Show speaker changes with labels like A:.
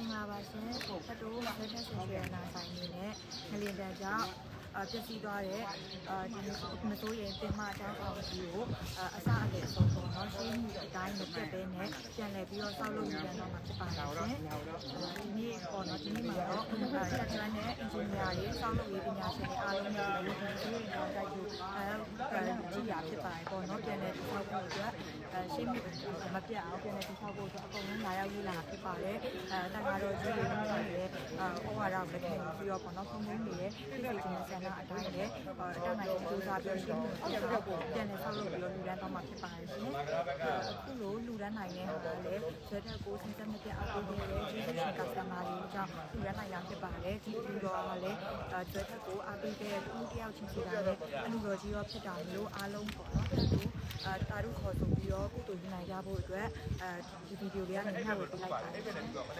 A: င်္ဂလာပါရှင်ဖတ်တိုးဆွေးထက်ဆွေးရနာဆိုင်နေနဲ့ငလင်တန်ကြောင့်အပျက်စီးသွားတဲ့အာဒီမစိုးရင်တင်မတန်းဆောင်ကြီးကိုအစအလေအဆုံးပေါ့နော်ရှင်းမှုအတိုင်းမပြတ်ဘဲနဲ့ပြန်လည်ပြီးတော့ဆောက်လုပ်ရတော့မှာဖြစ်ပါတယ်ရှင်ဒီနေ့ပေါ့နော်ဒီနေ့မှာတော့ဆက်ကျွမ်းတဲ့အင်ဂျင်နီယာတွေဆောက်လုပ်ရေးပညာရှင်တွေအားလုံးနဲ့ဒီလိုမျိုးတော့တိုက်ယူအဲကြည့်ရဖြစ်ပါတယ်ပေါ့နော်ပြန်လည်ဆောက်ဖို့အတွက်အဲ ရှင်းမှုမပြတ်အောင်ပြန်လည်ဆောက်ဖို့အတွက်အကုန်လုံးလာရောက်ရေးလာဖြစ်ပါတယ်အဲတန်ခါတော့ကြီးတွေလုံးလုံးတွေအဲဩဝါဒကိုလက်ခံပြီးတော့ပေါ့နော်ခုံခုံတွေရဲ့ပြည်သူ့ချင်းဆန္ဒအတိုင်းနဲ့အတောက်နိုင်ကြိုးစားပြီးရှင်းမှုပြန်လည်ပြန်လည်ဆောက်လုပ်ပြီးတော့လူဒန်းတော့မှာဖြစ်ပါတယ်ရှင်အခုလိုလူဒန်းနိုင်တဲ့ဟာလည်းဆွဲတက်ကိုစင်စက်မပြတ်အောင်လုပ်နေတဲ့ကျေးဇူးရှင်ကစတမာတွေအကြောင်းလူဒန်းနိုင်ရဖြစ်ပါတယ်ဒီလူတော်ကလည်းဆွဲတက်ကိုအားပေးတဲ့ဦးတယောက်ချင်းစီတာနဲ့အလူတော်ကြီးရောဖြစ်တာမျိုးအားလုံးပေါ့နော်တူ အဲတာရုခေါ်ဆိုပြီးတော့ကုသိုလ်ယူနိုင်ကြဖို့အတွက်အဲဒီဗီဒီယိုလေးကနေမျှဝေပေးလိုက်ပါတယ်